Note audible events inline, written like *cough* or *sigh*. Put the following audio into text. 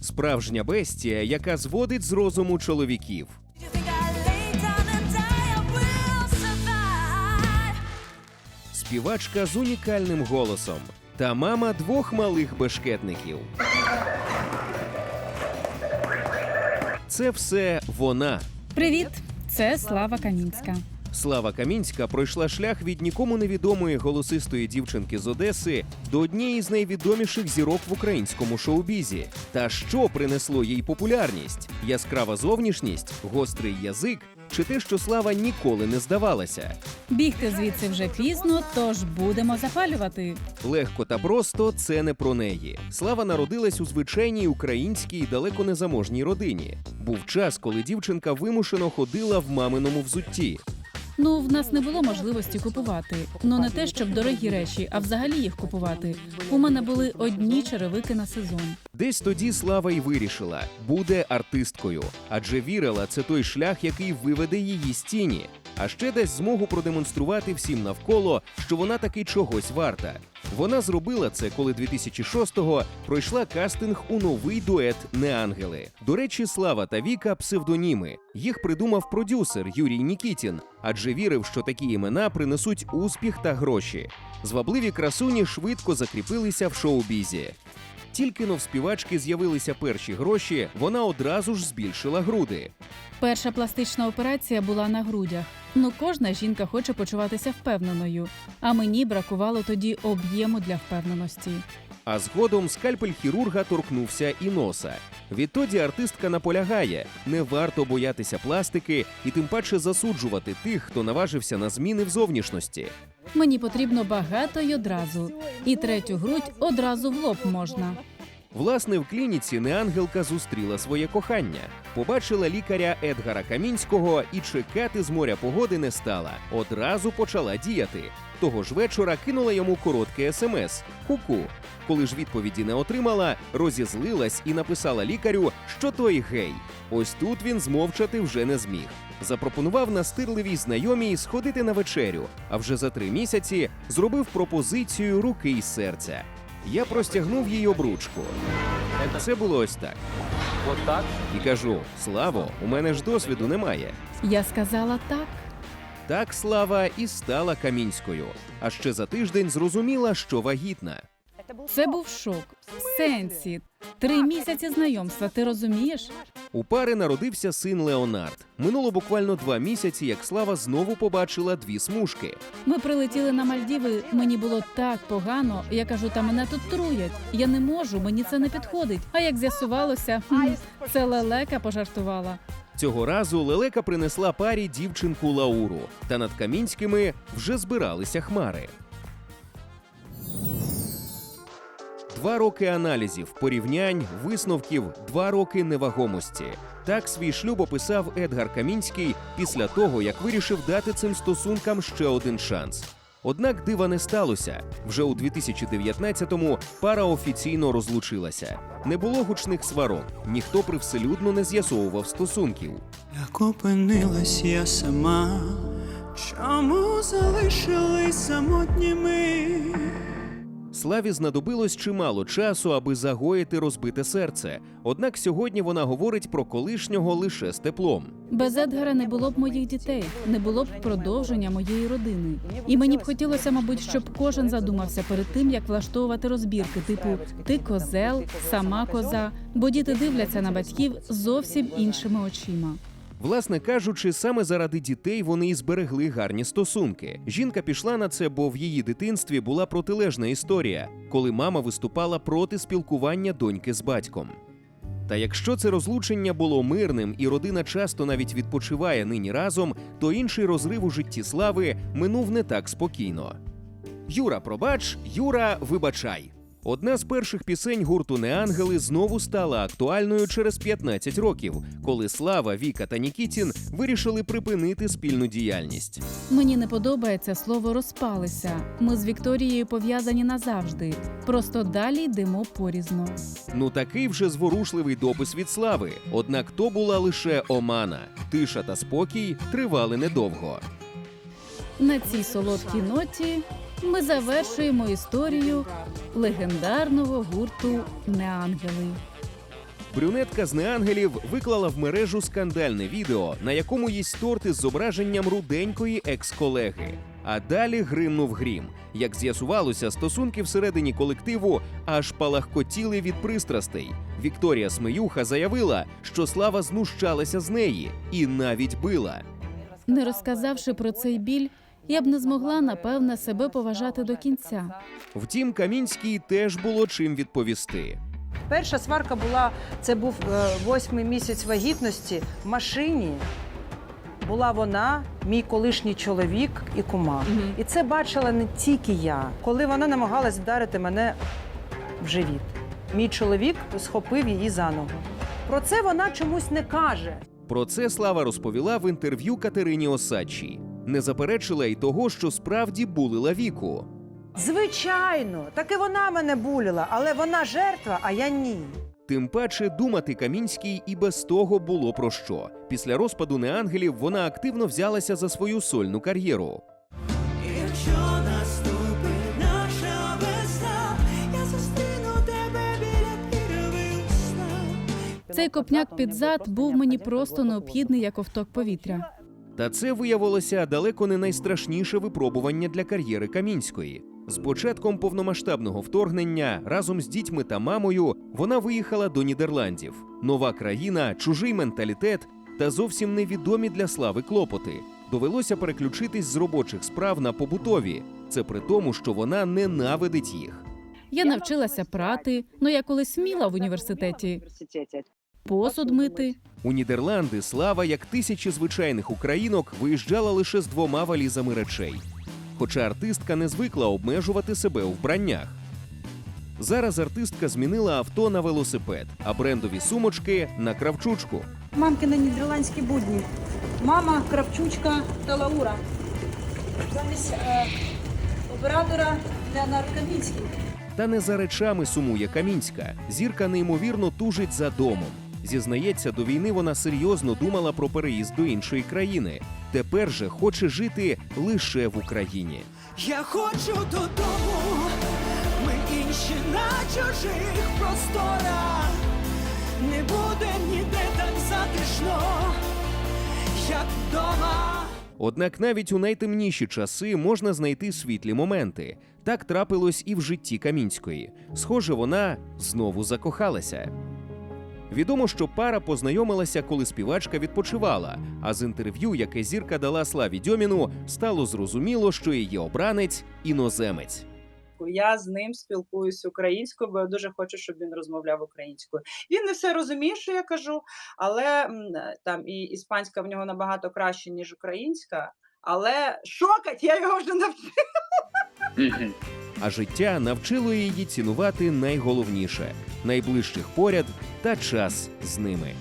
Справжня бестія, яка зводить з розуму чоловіків. Співачка з унікальним голосом та мама двох малих бешкетників. Це все вона. Привіт, це Слава Камінська. Слава Камінська пройшла шлях від нікому невідомої голосистої дівчинки з Одеси до однієї з найвідоміших зірок в українському шоу-бізі. Та що принесло їй популярність? Яскрава зовнішність, гострий язик чи те, що слава ніколи не здавалася? Бігти звідси вже пізно, тож будемо запалювати. Легко та просто це не про неї. Слава народилась у звичайній українській далеко не заможній родині. Був час, коли дівчинка вимушено ходила в маминому взутті. Ну, в нас не було можливості купувати. Ну не те, щоб дорогі речі, а взагалі їх купувати. У мене були одні черевики на сезон. Десь тоді Слава й вирішила буде артисткою, адже вірила, це той шлях, який виведе її з тіні. А ще дасть змогу продемонструвати всім навколо, що вона таки чогось варта. Вона зробила це, коли 2006-го пройшла кастинг у новий дует Неангели. До речі, Слава та Віка псевдоніми. Їх придумав продюсер Юрій Нікітін, адже вірив, що такі імена принесуть успіх та гроші. Звабливі красуні швидко закріпилися в шоу-бізі. Тільки но в співачки з'явилися перші гроші, вона одразу ж збільшила груди. Перша пластична операція була на грудях. Ну, кожна жінка хоче почуватися впевненою. А мені бракувало тоді об'єму для впевненості. А згодом скальпель хірурга торкнувся і носа. Відтоді артистка наполягає: не варто боятися пластики і тим паче засуджувати тих, хто наважився на зміни в зовнішності. Мені потрібно багато й одразу. І третю грудь одразу в лоб можна. Власне, в клініці неангелка зустріла своє кохання, побачила лікаря Едгара Камінського і чекати з моря погоди не стала. Одразу почала діяти. Того ж вечора кинула йому коротке смс Ку-ку. Коли ж відповіді не отримала, розізлилась і написала лікарю, що той гей. Ось тут він змовчати вже не зміг. Запропонував настирливій знайомій сходити на вечерю, а вже за три місяці зробив пропозицію руки й серця. Я простягнув їй обручку. Це було ось так. От так? І кажу: Славо, у мене ж досвіду немає. Я сказала так. Так слава і стала камінською. А ще за тиждень зрозуміла, що вагітна. Це був шок. В сенсі. Три місяці знайомства, ти розумієш? У пари народився син Леонард. Минуло буквально два місяці, як слава знову побачила дві смужки. Ми прилетіли на Мальдіви. Мені було так погано. Я кажу, та мене тут труять. Я не можу, мені це не підходить. А як з'ясувалося, *laughs* це лелека пожартувала. Цього разу лелека принесла парі дівчинку Лауру, та над камінськими вже збиралися хмари. Два роки аналізів, порівнянь, висновків, два роки невагомості. Так свій шлюб описав Едгар Камінський після того, як вирішив дати цим стосункам ще один шанс. Однак дива не сталося. Вже у 2019-му пара офіційно розлучилася. Не було гучних сварок, ніхто привселюдно не з'ясовував стосунків. Як опинилась я сама, чому залишились самотніми? Славі знадобилось чимало часу, аби загоїти розбите серце. Однак сьогодні вона говорить про колишнього лише з теплом. Без Едгара не було б моїх дітей, не було б продовження моєї родини. І мені б хотілося, мабуть, щоб кожен задумався перед тим, як влаштовувати розбірки, типу ти козел, сама коза, бо діти дивляться на батьків зовсім іншими очима. Власне кажучи, саме заради дітей вони і зберегли гарні стосунки. Жінка пішла на це, бо в її дитинстві була протилежна історія, коли мама виступала проти спілкування доньки з батьком. Та якщо це розлучення було мирним і родина часто навіть відпочиває нині разом, то інший розрив у житті слави минув не так спокійно. Юра, пробач, Юра, вибачай. Одна з перших пісень гурту Неангели знову стала актуальною через 15 років, коли Слава, Віка та Нікітін вирішили припинити спільну діяльність. Мені не подобається слово розпалися. Ми з Вікторією пов'язані назавжди. Просто далі йдемо порізно. Ну такий вже зворушливий допис від слави. Однак то була лише омана. Тиша та спокій тривали недовго. На цій солодкій ноті ми завершуємо історію легендарного гурту Неангели. Брюнетка з неангелів виклала в мережу скандальне відео, на якому їсть торт із зображенням руденької екс-колеги. А далі гримнув грім. Як з'ясувалося, стосунки всередині колективу аж палахкотіли від пристрастей. Вікторія Смеюха заявила, що слава знущалася з неї і навіть била. Не розказавши про цей біль, я б не змогла напевне себе поважати до кінця. Втім, Камінській теж було чим відповісти. Перша сварка була, це був е, восьмий місяць вагітності. В машині була вона, мій колишній чоловік і кума. І це бачила не тільки я, коли вона намагалась вдарити мене в живіт. Мій чоловік схопив її за ногу. Про це вона чомусь не каже. Про це Слава розповіла в інтерв'ю Катерині Осадчій. Не заперечила й того, що справді булила віку. Звичайно, так і вона мене буліла, але вона жертва, а я ні. Тим паче думати Камінській і без того було про що. Після розпаду неангелів вона активно взялася за свою сольну кар'єру. Якщо наступить наша весна, я зустріну тебе біля пірвисна. Цей копняк під зад був мені просто необхідний як ковток повітря. Та це виявилося далеко не найстрашніше випробування для кар'єри Камінської. З початком повномасштабного вторгнення разом з дітьми та мамою вона виїхала до Нідерландів. Нова країна, чужий менталітет та зовсім невідомі для слави клопоти. Довелося переключитись з робочих справ на побутові. Це при тому, що вона ненавидить їх. Я навчилася прати, ну я колись вміла в університеті посуд мити. У Нідерланди слава, як тисячі звичайних українок, виїжджала лише з двома валізами речей. Хоча артистка не звикла обмежувати себе у вбраннях. Зараз артистка змінила авто на велосипед, а брендові сумочки на кравчучку. Мамкини нідерландські будні. Мама, Кравчучка та Лаура. Замість е, оператора Леонард Камінський. Та не за речами сумує Камінська. Зірка неймовірно тужить за домом. Зізнається, до війни вона серйозно думала про переїзд до іншої країни. Тепер же хоче жити лише в Україні. Я хочу додому, ми інші на чужих просторах. Не буде ніде так затишно, як вдома. Однак навіть у найтемніші часи можна знайти світлі моменти. Так трапилось і в житті Камінської. Схоже, вона знову закохалася. Відомо, що пара познайомилася, коли співачка відпочивала. А з інтерв'ю, яке зірка дала Славі Дьоміну, стало зрозуміло, що її обранець іноземець. Я з ним спілкуюсь українською, бо я дуже хочу, щоб він розмовляв українською. Він не все розуміє, що я кажу, але там і іспанська в нього набагато краще, ніж українська. Але шокать, я його вже навчила. А життя навчило її цінувати найголовніше найближчих поряд та час з ними.